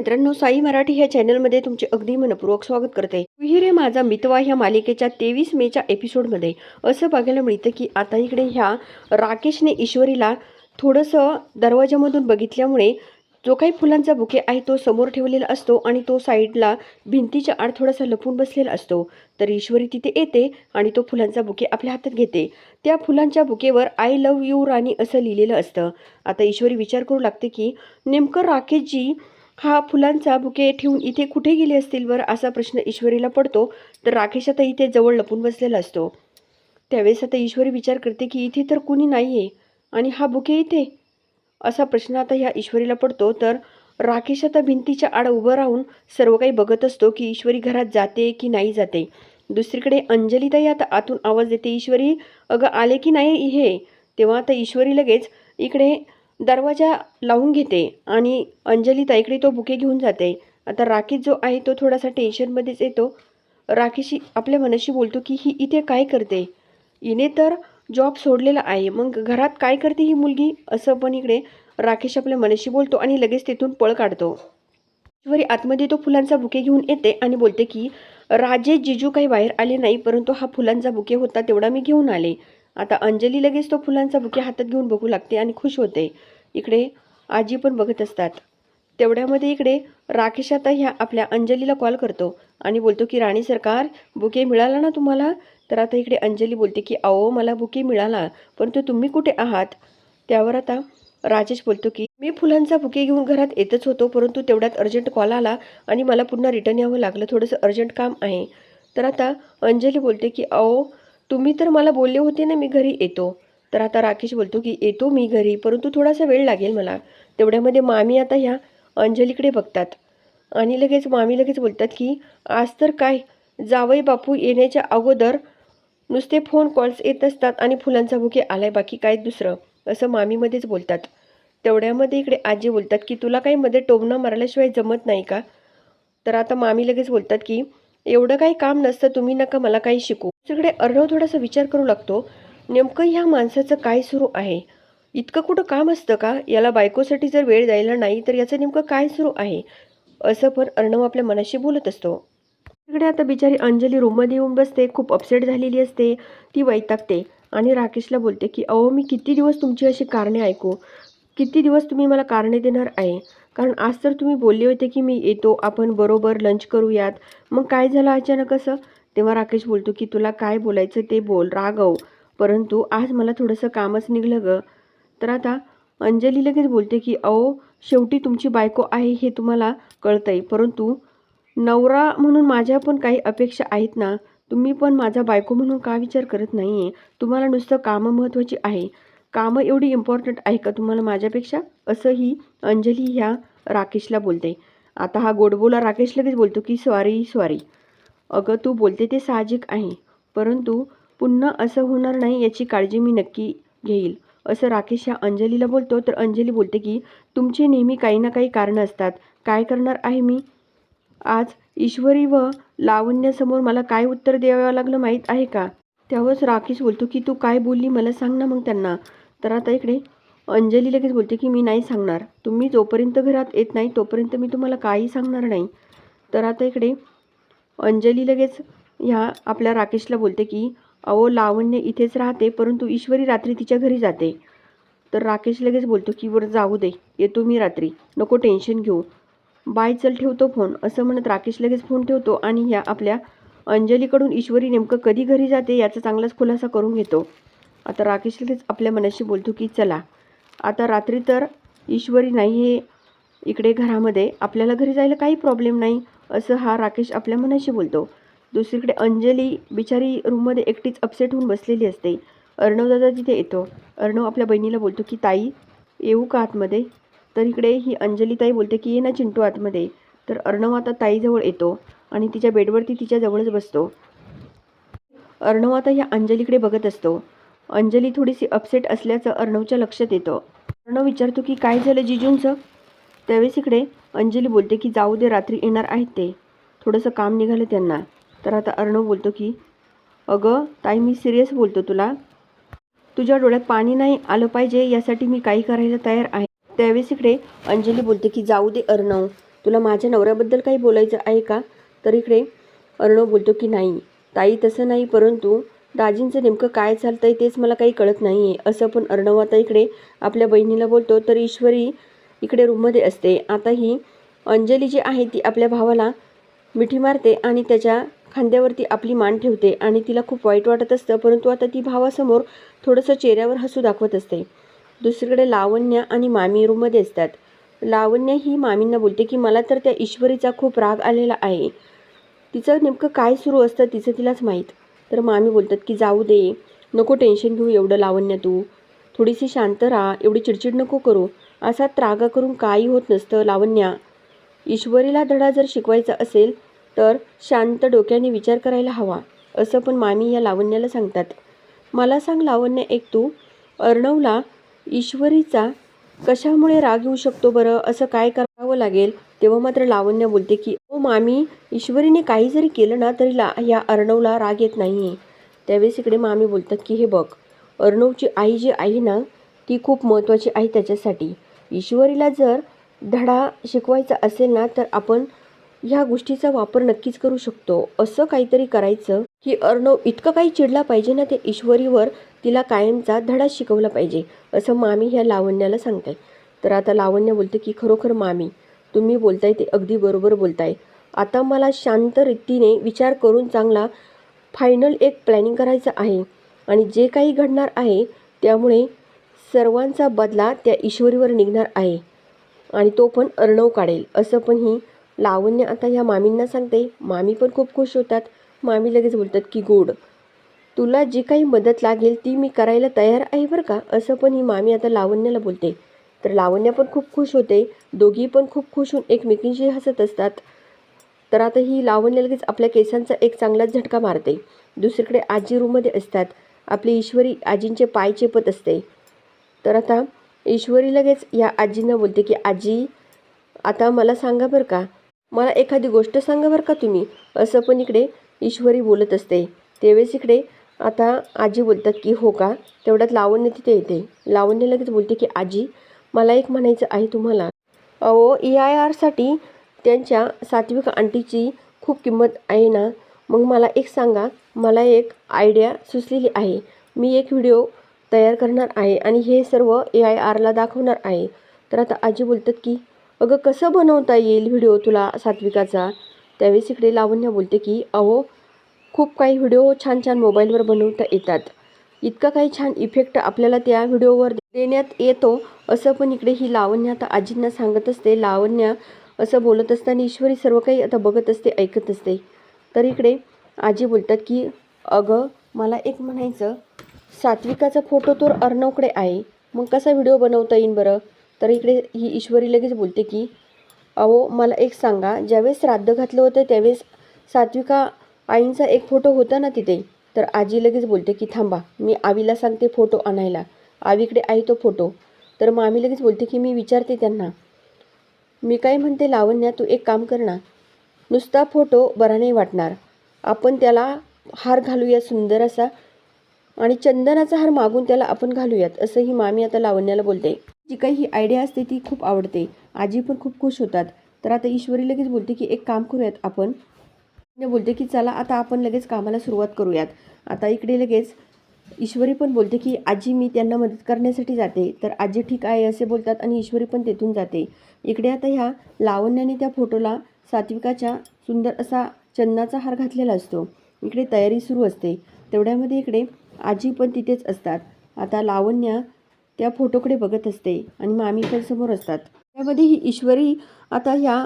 मित्रांनो साई मराठी ह्या चॅनलमध्ये तुमचे अगदी मनपूर्वक स्वागत करते. विहिरे माझा मितवा ह्या मालिकेच्या तेवीस मेच्या एपिसोडमध्ये. असं बघायला मिळतं की आता इकडे ह्या राकेशने ईश्वरीला थोडंसं दरवाजामधून बघितल्यामुळे जो काही फुलांचा बुके आहे तो समोर ठेवलेला असतो आणि तो साईडला भिंतीच्या आड थोडासा लपून बसलेला असतो. तर ईश्वरी तिथे येते आणि तो फुलांचा बुके आपल्या हातात घेते. त्या फुलांच्या बुकेवर आय लव्ह यू राणी असं लिहिलेलं असतं. आता ईश्वरी विचार करू लागते की नेमकं राकेशजी हा फुलांचा बुके ठेवून इथे कुठे गेले असतील बरं असा प्रश्न ईश्वरीला पडतो. तर राकेश आता इथे जवळ लपून बसलेला असतो. त्यावेळेस आता ईश्वरी विचार करते की इथे तर कुणी नाही आहे आणि हा बुके इथे? असा प्रश्न आता ह्या ईश्वरीला पडतो. तर राकेश आता भिंतीच्या आड उभं राहून सर्व काही बघत असतो की ईश्वरी घरात जाते की नाही जाते. दुसरीकडे अंजलीताई आता आतून आवाज देते ईश्वरी अगं आले की नाही हे तेव्हा आता ईश्वरी लगेच इकडे दरवाजा लावून घेते आणि अंजली ताईकडे तो बुके घेऊन जाते. आता राकेश जो आहे तो थोडासा टेन्शनमध्येच येतो. राकेशी आपल्या मनाशी बोलतो की ही इथे काय करते? हिने तर जॉब सोडलेला आहे. मग घरात काय करते ही मुलगी? असं पण इकडे राकेश आपल्या मनाशी बोलतो आणि लगेच तिथून पळ काढतो. ईश्वरी आतमध्ये तो फुलांचा बुके घेऊन येते आणि बोलते की राजे जिजू काही बाहेर आले नाही परंतु हा फुलांचा बुके होता तेवढा मी घेऊन आले. आता अंजली लगेच तो फुलांचा बुके हातात घेऊन बघू लागते आणि खुश होते. इकडे आजी पण बघत असतात. तेवढ्यामध्ये इकडे राकेश आता ह्या आपल्या अंजलीला कॉल करतो आणि बोलतो की राणी सरकार बुके मिळाला ना तुम्हाला? तर आता इकडे अंजली बोलते की अहो मला बुके मिळाला परंतु तुम्ही कुठे आहात? त्यावर आता राजेश बोलतो की मी फुलांचा बुके घेऊन घरात येतच होतो परंतु तेवढ्यात अर्जंट कॉल आला आणि मला पुन्हा रिटर्न यावं लागलं. थोडंसं अर्जंट काम आहे. तर आता अंजली बोलते की अहो तुम्ही तर मला बोलले होते ना मी घरी येतो. तर आता राकेश बोलतो की येतो मी घरी परंतु थोडासा वेळ लागेल मला. तेवढ्यामध्ये मामी आता ह्या अंजलीकडे बघतात. आणि लगेच मामी लगेच बोलतात की आज तर काय? जावई बापू येण्याच्या अगोदर नुसते फोन कॉल्स येत असतात आणि फुलांचा बुके आलाय बाकी काय दुसरं? असं मामीमध्येच बोलतात. तेवढ्यामध्ये इकडे आजी बोलतात की तुला काही मध्ये टोमणं मारल्याशिवाय जमत नाही का? तर आता मामी लगेच बोलतात की एवढं काही काम नसतं तुम्ही नका मला काही शिकू तिकडे अर्णव थोडासा विचार करू लागतो नेमकं ह्या माणसाचं काय सुरू आहे? इतकं कुठं काम असतं का? याला बायकोसाठी जर वेळ द्यायला नाही तर याचं नेमकं काय सुरू आहे? असं पण अर्णव आपल्या मनाशी बोलत असतो. तिकडे आता बिचारी अंजली रूममध्ये येऊन बसते खूप अपसेट झालेली असते ती वैतागते आणि राकेशला बोलते की अहो मी किती दिवस तुमची अशी कारणे ऐकू? किती दिवस तुम्ही मला कारणे देणार आहे? कारण आज तर तुम्ही बोलले होते की मी येतो आपण बरोबर लंच करूयात. मग काय झालं अचानक असं? तेव्हा राकेश बोलतो की तुला काय बोलायचं ते बोल रागव परंतु आज मला थोडंसं कामच निघलं गं. तर आता अंजली लगेच बोलते की अहो शेवटी तुमची बायको आहे हे तुम्हाला कळतंय. परंतु नवरा म्हणून माझ्या पण काही अपेक्षा आहेत ना. तुम्ही पण माझा बायको म्हणून का विचार करत नाही आहे तुम्हाला नुसतं कामं महत्त्वाची आहे. कामं एवढी इम्पॉर्टंट आहे का तुम्हाला माझ्यापेक्षा? असं ही अंजली ह्या राकेशला बोलते. आता हा गोडबोला राकेश लगेच बोलतो की सॉरी सॉरी अगं तू बोलते ते साहजिक आहे परंतु पुन्हा असं होणार नाही याची काळजी मी नक्की घेईल. असं राकेश ह्या अंजलीला बोलतो तर अंजली बोलते की तुमचे नेहमी काही ना काही कारणं असतात. काय करणार आहे मी? आज ईश्वरी व लावण्यासमोर मला काय उत्तर द्यावं लागलं माहीत आहे का? त्यावरच राकेश बोलतो की तू काय बोलली मला सांग ना मग त्यांना. तर आता इकडे अंजली लगेच बोलते की मी नाही सांगणार. तुम्ही जोपर्यंत घरात येत नाही तोपर्यंत मी तुम्हाला काही सांगणार नाही. तर आता इकडे अंजली लगेच ह्या आपल्या राकेशला बोलते की अहो लावण्य इथेच राहते परंतु ईश्वरी रात्री तिच्या घरी जाते. तर राकेश लगेच बोलतो की वर जाऊ दे. येतो मी रात्री. नको टेन्शन घेऊ. बाय चल ठेवतो फोन. असं म्हणत राकेश लगेच फोन ठेवतो आणि ह्या आपल्या अंजलीकडून ईश्वरी नेमकं कधी घरी जाते याचा चांगलाच खुलासा करून घेतो. आता राकेश आपल्या मनाशी बोलतो की चला आता रात्री तर ईश्वरी नाही हे इकडे घरामध्ये आपल्याला घरी जायला काही प्रॉब्लेम नाही असं हा राकेश आपल्या मनाशी बोलतो. दुसरीकडे अंजली बिचारी रूममध्ये एकटीच अपसेट होऊन बसलेली असते. अर्णव दादा तिथे येतो. अर्णव आपल्या बहिणीला बोलतो की ताई येऊ का आतमध्ये? तर इकडे ही अंजली ताई बोलते की ये ना चिंटू आतमध्ये. तर अर्णव आता ताईजवळ येतो. आणि तिच्या बेडवरती तिच्या जवळच बसतो. अर्णव आता ह्या अंजलीकडे बघत असतो. अंजली थोडीशी अपसेट असल्याचं अर्णवच्या लक्षात येतं. अर्णव विचारतो की काय झालं जिजूंचं? त्यावेळेस इकडे अंजली बोलते की जाऊ दे रात्री येणार आहेत ते. थोडंसं काम निघालं त्यांना. तर आता अर्णव बोलतो की अगं ताई मी सिरियस बोलतो तुला. तुझ्या डोळ्यात पाणी नाही आलं पाहिजे यासाठी मी काही करायला तयार आहे. त्यावेळेस इकडे अंजली बोलते की जाऊ दे अर्णव. तुला माझ्या नवऱ्याबद्दल काही बोलायचं आहे का? तर इकडे अर्णव बोलतो की नाही ताई तसं नाही परंतु दाजींचं नेमकं काय चालतं आहे तेच मला काही कळत नाही आहे असं पण अर्णव आता इकडे आपल्या बहिणीला बोलतो तर ईश्वरी इकडे रूममध्ये असते. आता ही अंजली जी आहे ती आपल्या भावाला मिठी मारते आणि त्याच्या खांद्यावरती आपली मान ठेवते आणि तिला खूप वाईट वाटत असतं परंतु आता ती भावासमोर थोडंसं चेहऱ्यावर हसू दाखवत असते. दुसरीकडे लावण्य आणि मामी रूममध्ये असतात. लावण्य ही मामींना बोलते की मला तर त्या ईश्वरीचा खूप राग आलेला आहे. तिचं नेमकं काय सुरू असतं तिचं तिलाच माहीत. तर मामी बोलतात की जाऊ दे. नको टेन्शन घेऊ एवढं लावण्य तू. थोडीशी शांत राहा. एवढी चिडचिड नको करू. असा त्रागा करून काही होत नसतं लावण्या. ईश्वरीला धडा जर शिकवायचा असेल तर शांत डोक्याने विचार करायला हवा. असं पण मामी या लावण्याला सांगतात. मला सांग लावण्य एक तू. अर्णवला ईश्वरीचा कशामुळे राग येऊ शकतो बरं? असं काय करावं लागेल? तेव्हा मात्र लावण्य बोलते की ओ मामी ईश्वरीने काही जरी केलं ना तरी ला या अर्णवला राग येत नाही आहे त्यावेळेस इकडे मामी बोलतात की हे बघ अर्णवची आई जी आहे ना ती खूप महत्त्वाची आहे त्याच्यासाठी. ईश्वरीला जर धडा शिकवायचा असेल ना तर आपण ह्या गोष्टीचा वापर नक्कीच करू शकतो. असं काहीतरी करायचं की अर्णव इतकं काही चिडला पाहिजे ना त्या ईश्वरीवर तिला कायमचा धडा शिकवला पाहिजे. असं मामी ह्या लावण्याला सांगताय तर आता लावण्य बोलते की खरोखर मामी तुम्ही बोलताय ते अगदी बरोबर बोलताय. आता मला शांत रीतीने विचार करून चांगला फायनल एक प्लॅनिंग करायचं आहे. आणि जे काही घडणार आहे त्यामुळे सर्वांचा बदला त्या ईश्वरीवर निघणार आहे. आणि तो पण अर्णव काढेल. असं पण ही लावण्य आता ह्या मामींना सांगते. मामी पण खूप खुश होतात. मामी लगेच बोलतात की गोड. तुला जी काही मदत लागेल ती मी करायला तयार आहे बरं का? असं पण ही मामी आता लावण्याला बोलते. तर लावण्या पण खूप खुश होते. दोघी पण खूप खुश होऊन एकमेकींशी हसत असतात. तर आता ही लावण्य लगेच आपल्या केसांचा एक चांगलाच झटका मारते. दुसरीकडे आजी रूममध्ये असतात. आपली ईश्वरी आजींचे पाय चेपत असते. तर आता ईश्वरी लगेच या आजींना बोलते की आजी आता मला सांगा बरं का. मला एखादी गोष्ट सांगा बरं का तुम्ही. असं पण इकडे ईश्वरी बोलत असते. त्यावेळेस इकडे आता आजी बोलतात की हो का? तेवढ्यात लावण्य तिथे येते. लावण्य लगेच बोलते की आजी मला एक म्हणायचं आहे तुम्हाला. अहो ई आय आरसाठी त्यांच्या सात्विक आंटीची खूप किंमत आहे ना? मग मला एक सांगा. मला एक आयडिया सुचलेली आहे. मी एक व्हिडिओ तयार करणार आहे आणि हे सर्व ए आय आरला दाखवणार आहे. तर आता आजी बोलतात की अगं कसं बनवता येईल व्हिडिओ तुला सात्विकाचा? त्यावेळेस इकडे लावण्य बोलते की अहो खूप काही व्हिडिओ छान छान मोबाईलवर बनवता येतात. इतका काही छान इफेक्ट आपल्याला त्या व्हिडिओवर देण्यात येतो असं पण इकडे ही लावण्य आता आजींना सांगत असते. लावण्य असं बोलत असताना ईश्वरी सर्व काही आता बघत असते ऐकत असते. तर इकडे आजी बोलतात की अगं मला एक म्हणायचं. सात्विकाचा फोटो तर अर्णवकडे आहे. मग कसा व्हिडिओ बनवता येईल बरं? तर इकडे ही ईश्वरी लगेच बोलते की अहो मला एक सांगा. ज्यावेळेस श्राद्ध घातलं होतं त्यावेळेस सात्विका आईंचा एक फोटो होता ना तिथे? तर आजी लगेच बोलते की थांबा. मी आवीला सांगते फोटो आणायला. आवीकडे आहे तो फोटो तर मामी लगेच बोलते की मी विचारते त्यांना. मी काय म्हणते लावण्या तू एक काम कर ना. नुसता फोटो बरा नाही वाटणार. आपण त्याला हार घालूया सुंदर असा. आणि चंदनाचा हार मागून त्याला आपण घालूयात असं ही मामी आता लावण्याला बोलते. जी काही ही आयडिया असते ती खूप आवडते. आजी पण खूप खुश होतात. तर आता ईश्वरी लगेच बोलते की एक काम करूयात आपण. बोलते की चला आता आपण लगेच कामाला सुरुवात करूयात. आता इकडे लगेच ईश्वरी पण बोलते की आजी मी त्यांना मदत करण्यासाठी जाते. तर आजी ठीक आहे असे बोलतात आणि ईश्वरी पण तेथून जाते. इकडे आता ह्या लावण्याने त्या फोटोला सात्विकाच्या सुंदर असा चंदनाचा हार घातलेला असतो. इकडे तयारी सुरू असते. तेवढ्यामध्ये इकडे आजी पण तिथेच असतात. आता लावण्या त्या फोटोकडे बघत असते आणि मामी पण समोर असतात. त्यामध्ये ही ईश्वरी आता ह्या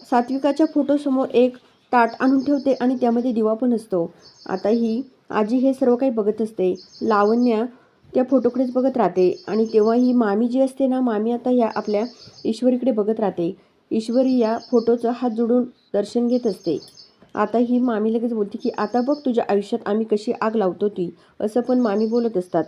सात्विकाच्या फोटोसमोर एक ताट आणून ठेवते आणि त्यामध्ये दिवा पण असतो. आता ही आजी हे सर्व काही बघत असते. लावण्या त्या फोटोकडेच बघत राहते. आणि तेव्हा ही मामी जी असते ना मामी आता या आपल्या ईश्वरीकडे बघत राहते. ईश्वरी या फोटोचं हात जोडून दर्शन घेत असते. आता ही मामी लगेच बोलते की आता बघ तुझ्या आयुष्यात आम्ही कशी आग लावतो ती असं पण मामी बोलत असतात.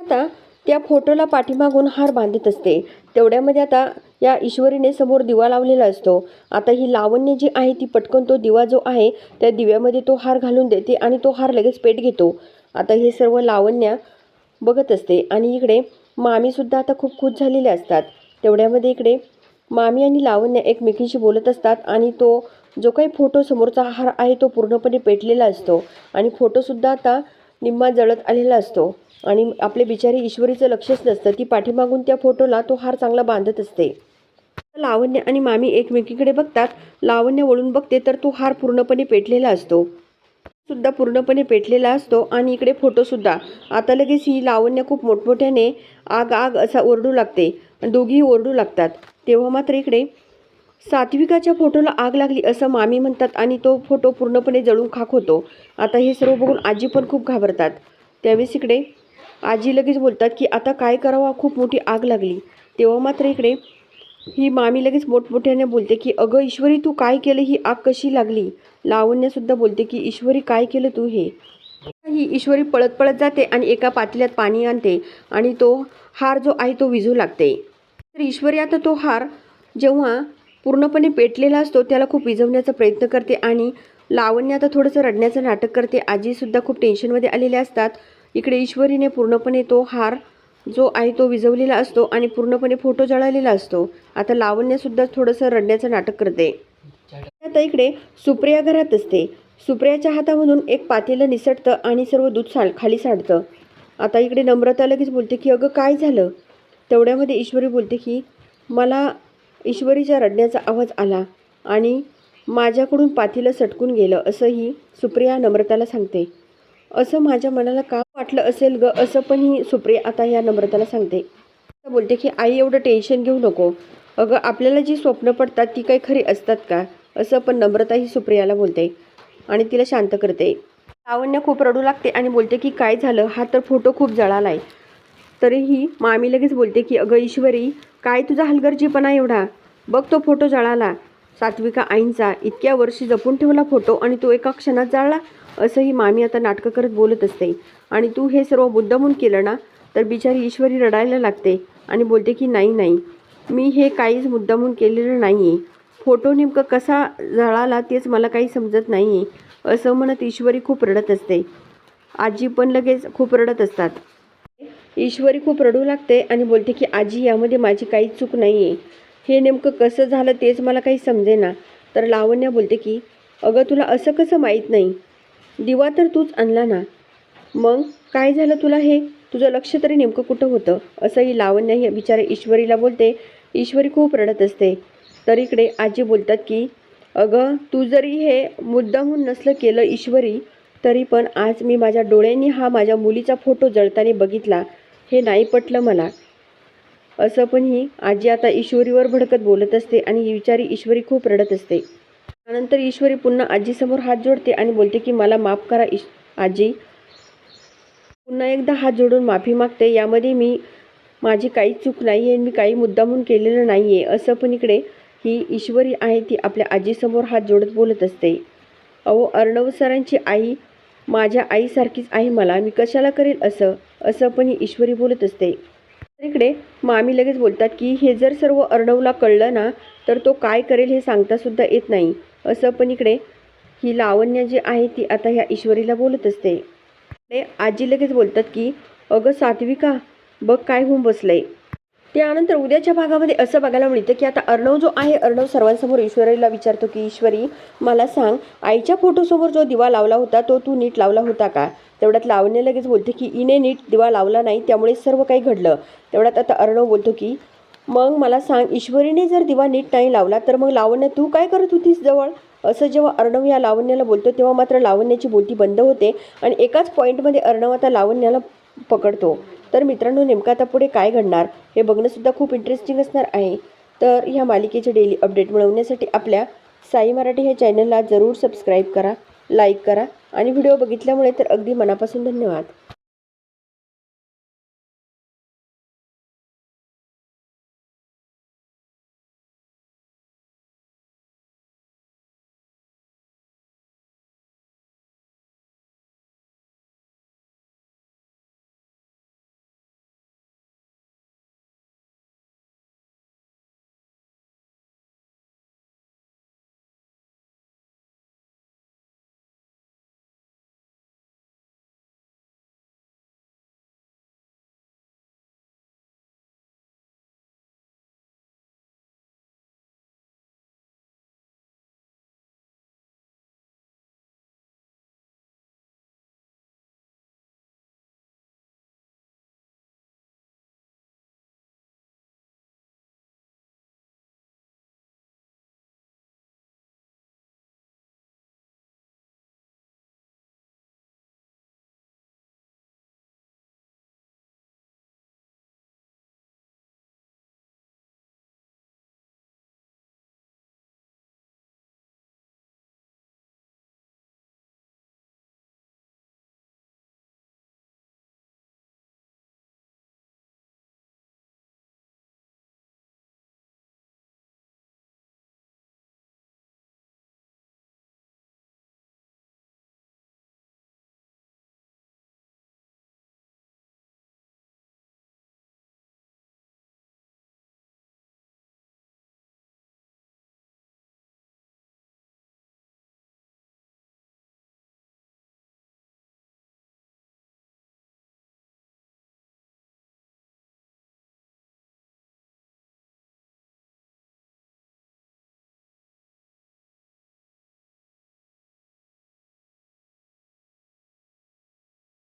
आता त्या फोटोला पाठीमागून हार बांधत असते. तेवढ्यामध्ये आता या ईश्वरीने समोर दिवा लावलेला असतो. आता ही लावण्य जी आहे ती पटकन तो दिवा जो आहे त्या दिव्यामध्ये तो हार घालून देते आणि तो हार लगेच पेट घेतो. आता हे सर्व लावण्य बघत असते आणि इकडे मामीसुद्धा आता खूप खुश झालेले असतात. तेवढ्यामध्ये इकडे मामी आणि लावण्य एकमेकींशी बोलत असतात आणि तो जो काही फोटो समोरचा हार आहे तो पूर्णपणे पेटलेला असतो आणि फोटोसुद्धा आता निम्मा जळत आलेला असतो. आणि आपले बिचारी ईश्वरीचं लक्षच नसतं. ती पाठीमागून त्या फोटोला तो हार चांगला बांधत असते. लावण्य आणि मामी एकमेकीकडे बघतात. लावण्य वळून बघते तर तो हार पूर्णपणे पेटलेला असतो. सुद्धा पूर्णपणे पेटलेला असतो आणि इकडे फोटोसुद्धा आता लगेच ही लावण्य खूप मोठमोठ्याने आग आग असा ओरडू लागते. दोघीही ओरडू लागतात. तेव्हा मात्र इकडे सात्विकाच्या फोटोला आग लागली असं मामी म्हणतात आणि तो फोटो पूर्णपणे जळून खाक होतो. आता हे सर्व बघून आजी पण खूप घाबरतात. त्यावेळेस इकडे आजी लगेच बोलतात की आता काय करावं? खूप मोठी आग लागली. तेव्हा मात्र इकडे ही मामी लगेच मोठमोठ्याने बोलते की अगं ईश्वरी तू काय केलं? ही आग कशी लागली? लावण्यसुद्धा बोलते की ईश्वरी काय केलं तू हे? ही ईश्वरी पळत पळत जाते आणि एका पातेल्यात पाणी आणते आणि तो हार जो आहे तो विझू लागते. तर ईश्वरी आता तो हार जेव्हा पूर्णपणे पेटलेला असतो त्याला खूप विझवण्याचा प्रयत्न करते आणि लावण्य आता थोडंसं रडण्याचं नाटक करते. आजीसुद्धा खूप टेन्शनमध्ये आलेले असतात. इकडे ईश्वरीने पूर्णपणे तो हार जो आहे तो विझवलेला असतो आणि पूर्णपणे फोटो जळालेला असतो. आता लावण्यसुद्धा थोडंसं रडण्याचं नाटक करते. आता इकडे सुप्रिया घरात असते. सुप्रियाच्या हातामधून एक पातेलं निसटतं आणि सर्व दूध साल खाली सांडतं आता इकडे नम्रता लगेच बोलते की अगं काय झालं? तेवढ्यामध्ये ईश्वरी बोलते की मला ईश्वरीच्या रडण्याचा आवाज आला आणि माझ्याकडून पातेलं सटकून गेलं असंही सुप्रिया नम्रताला सांगते. असं माझ्या मनाला का वाटलं असेल ग? असं पण ही सुप्रिया आता या नम्रताला सांगते. आता बोलते की आई एवढं टेन्शन घेऊ नको. अगं आपल्याला जी स्वप्न पडतात ती काही खरी असतात का? असं पण नम्रता ही सुप्रियाला बोलते आणि तिला शांत करते. लावण्य खूप रडू लागते आणि बोलते की काय झालं? हा तर फोटो खूप जळाला आहे तरीही मामी लगेच बोलते की अगं ईश्वरी काय तुझा हलगर्जीपणा एवढा? बघ तो फोटो जळाला. सात्विका आईंचा इतक्या वर्षी जपून ठेवला फोटो आणि तो एका क्षणात जाळला असंही मामी आता नाटकं करत बोलत असते. आणि तू हे सर्व मुद्दामून केलं ना तर बिचारी ईश्वरी रडायला लागते आणि बोलते की नाही नाही मी हे काहीच मुद्दामून केलेलं नाही आहे फोटो नेमकं कसा जळाला तेच मला काही समजत नाही आहे असं म्हणत ईश्वरी खूप रडत असते. आजी पण लगेच खूप रडत असतात. ईश्वरी खूप रडू लागते आणि बोलते की आजी यामध्ये माझी काहीच चूक नाही आहे हे नेमकं कसं झालं तेच मला काही समजेना. तर लावण्या बोलते की अगं तुला असं कसं माहीत नाही? दिवा तर तूच आणला ना? मग काय झालं तुला हे? तुझं लक्ष तरी नेमकं कुठं होतं? असंही लावण्य हे बिचारे ईश्वरीला बोलते. ईश्वरी खूप रडत असते. तर इकडे आजी बोलतात की अगं तू जरी हे मुद्दामून नसलं केलं ईश्वरी तरी पण आज मी माझ्या डोळ्यांनी हा माझ्या मुलीचा फोटो जळताना बघितला. हे नाही पटलं मला. असं पण ही आजी आता ईश्वरीवर भडकत बोलत असते आणि ही विचारी ईश्वरी खूप रडत असते. त्यानंतर ईश्वरी पुन्हा आजीसमोर हात जोडते आणि बोलते की मला माफ करा ईश आजी. पुन्हा एकदा हात जोडून माफी मागते. यामध्ये मी माझी काही चूक नाही आहे मी काही मुद्दामून केलेलं नाही आहे असं पण इकडे ही ईश्वरी आहे ती आपल्या आजीसमोर हात जोडत बोलत असते. अहो अर्णव सरांची आई माझ्या आईसारखीच आहे मला. मी कशाला करेल असं? असं पण ही ईश्वरी बोलत असते. इकडे मामी लगेच बोलतात की हे जर सर्व अर्णवला कळलं ना तर तो काय करेल हे सांगतासुद्धा येत नाही. असं पण इकडे ही लावण्य जी आहे ती आता ह्या ईश्वरीला बोलत असते. इकडे आजी लगेच बोलतात की अगं सात्विका बघ काय होऊन बसलंय. त्यानंतर उद्याच्या भागामध्ये असं बघायला मिळतं की आता अर्णव जो आहे अर्णव सर्वांसमोर ईश्वरीला विचारतो की ईश्वरी मला सांग आईच्या फोटोसमोर जो दिवा लावला होता तो तू नीट लावला होता का? तेवढ्यात लावणे लगेच बोलते की इने नीट दिवा लावला नाही त्यामुळे सर्व काही घडलं. तेवढ्यात आता अर्णव बोलतो की मग मला सांग ईश्वरीने जर दिवा नीट नाही लावला तर मग लावण्य तू काय करत होतीस जवळ? असं जेव्हा अर्णव या लावण्याला बोलतो तेव्हा मात्र लावण्याची बोलती बंद होते आणि एकाच पॉईंटमध्ये अर्णव आता लावण्याला पकडतो. तर मित्रांनो नेमकं आता पुढे काय घडणार हे बघणंसुद्धा खूप इंटरेस्टिंग असणार आहे. तर ह्या मालिकेचे डेली अपडेट मिळवण्यासाठी आपल्या साई मराठी ह्या चॅनलला जरूर सबस्क्राईब करा लाईक करा आणि व्हिडिओ बघितल्यामुळे तर अगदी मनापासून धन्यवाद.